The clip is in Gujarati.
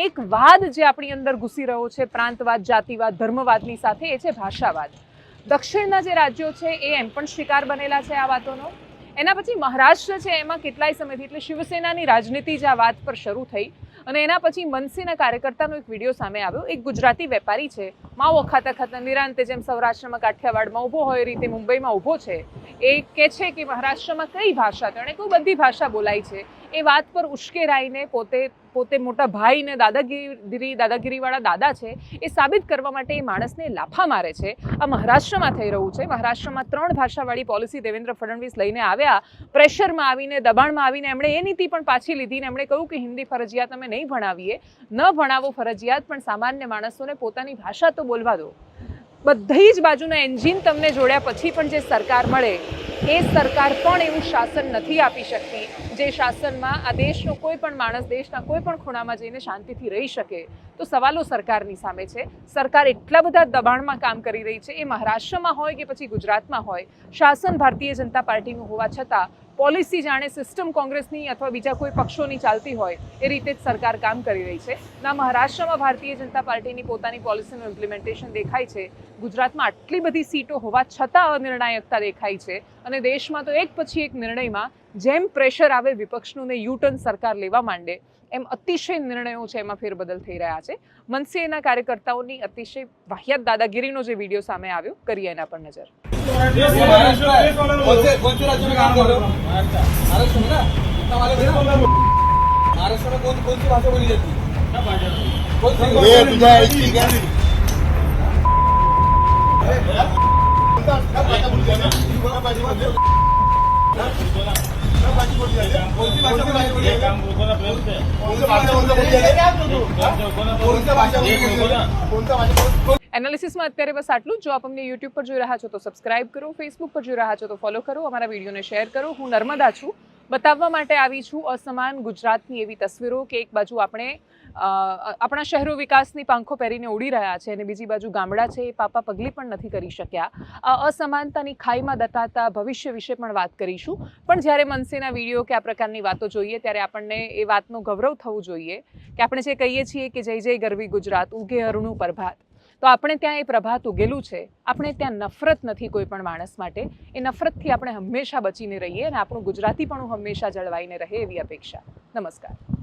એક વાદ જે આપણી અંદર ઘૂસી રહ્યો છે, પ્રાંતવાદ, જાતિવાદ, ધર્મવાદની સાથે, એ છે ભાષાવાદ. દક્ષિણના જે રાજ્યો છે, એ એમ પણ શિકાર બનેલા છે આ વાતોનો. એના પછી મહારાષ્ટ્ર છે, એમાં કેટલાય સમયથી એટલે શિવસેનાની રાજનીતિ જ આ વાત પર શરૂ થઈ. અને એના પછી મનસીના કાર્યકર્તાનો એક વીડિયો સામે આવ્યો. એક ગુજરાતી વેપારી છે, માવો ખાતા ખાતા નિરાંતે જેમ સૌરાષ્ટ્રમાં કાઠિયાવાડમાં ઊભો હોય રીતે મુંબઈમાં ઊભો છે. એ કે છે કે મહારાષ્ટ્રમાં કઈ ભાષા? તેણે કોઈ બધી ભાષા બોલાય છે. એ વાત પર ઉશ્કેરાઈને પોતે પોતે મોટા ભાઈને દાદાગીરી, દાદાગીરીવાળા દાદા છે, એ સાબિત કરવા માટે એ માણસને લાફા મારે છે. આ મહારાષ્ટ્રમાં થઈ રહ્યું છે. મહારાષ્ટ્રમાં ત્રણ ભાષાવાળી પોલિસી દેવેન્દ્ર ફડણવીસ લઈને આવ્યા. પ્રેશરમાં આવીને, દબાણમાં આવીને એમણે એ નીતિ પણ પાછી લીધી ને એમણે કહ્યું કે હિન્દી ફરજિયાત અમે નહીં ભણાવીએ. ન ભણાવો ફરજિયાત, પણ સામાન્ય માણસોને પોતાની ભાષા તો બોલવા દો. બધી જ બાજુના એન્જિન તમને જોડ્યા પછી પણ જે સરકાર મળે, એ સરકાર પણ એવું શાસન નથી આપી શકતી. જે શાસનમાં આ દેશનો કોઈ પણ માણસ, દેશના કોઈ પણ ખૂણામાં જઈને શાંતિથી રહી શકે, તો સવાલો સરકારની સામે છે. સરકાર એટલા બધા દબાણમાં કામ કરી રહી છે. એ મહારાષ્ટ્રમાં હોય કે પછી ગુજરાતમાં હોય, શાસન ભારતીય જનતા પાર્ટીનું હોવા છતાં પોલિસી જાણે સિસ્ટમ કોંગ્રેસની અથવા બીજા કોઈ પક્ષોની ચાલતી હોય, એ રીતે જ સરકાર કામ કરી રહી છે. ના મહારાષ્ટ્રમાં ભારતીય જનતા પાર્ટીની પોતાની પોલિસીનું ઇમ્પ્લિમેન્ટેશન દેખાય છે. ગુજરાતમાં આટલી બધી સીટો હોવા છતાં અનિર્ણાયકતા દેખાય છે. અને દેશમાં તો એક પછી એક નિર્ણયમાં જેમ પ્રેશર આવે વિપક્ષનું ને યુટર્ન સરકાર લેવા માંડે એમ અતિશય નિર્ણયો છે એમાં ફેરબદલ થઈ રહ્યા છે મનસીએના કાર્યકર્તાઓની અતિશય વાહિયાત દાદાગીરીનો જે વીડિયો સામે આવ્યો કરીએ એના પર નજર ભાષા એનાલિસિસમાં અત્યારે બસ આટલું જ. જો આપ અમને યુટ્યુબ પર જોઈ રહ્યા છો તો સબસ્ક્રાઇબ કરો ફેસબુક પર જોઈ રહ્યા છો તો ફોલો કરો અમારા વિડીયોને શેર કરો. હું નર્મદા છું. બતાવવા માટે આવી છું અસમાન ગુજરાતની એવી તસવીરો કે એક બાજુ આપણે આપણા શહેરો વિકાસની પાંખો પહેરીને ઉડી રહ્યા છે અને બીજી બાજુ ગામડા છે એ પાપા પગલી પણ નથી કરી શક્યા. આ અસમાનતાની ખાઈમાં દટાતા ભવિષ્ય વિશે પણ વાત કરીશું. પણ જ્યારે મનસેના વીડિયો કે આ પ્રકારની વાતો જોઈએ ત્યારે આપણને એ વાતનું ગૌરવ થવું જોઈએ કે આપણે જે કહીએ છીએ કે જય જય ગરવી ગુજરાત, ઉગે અરુણું પ્રભાત. તો આપણે ત્યાં એ પ્રભાત ઉગેલું છે. આપણે ત્યાં નફરત નથી કોઈ પણ માણસ માટે. એ નફરતથી આપણે હંમેશા બચીને રહીએ અને આપણું ગુજરાતી પણ હંમેશા જળવાઈને રહે એવી અપેક્ષા. નમસ્કાર.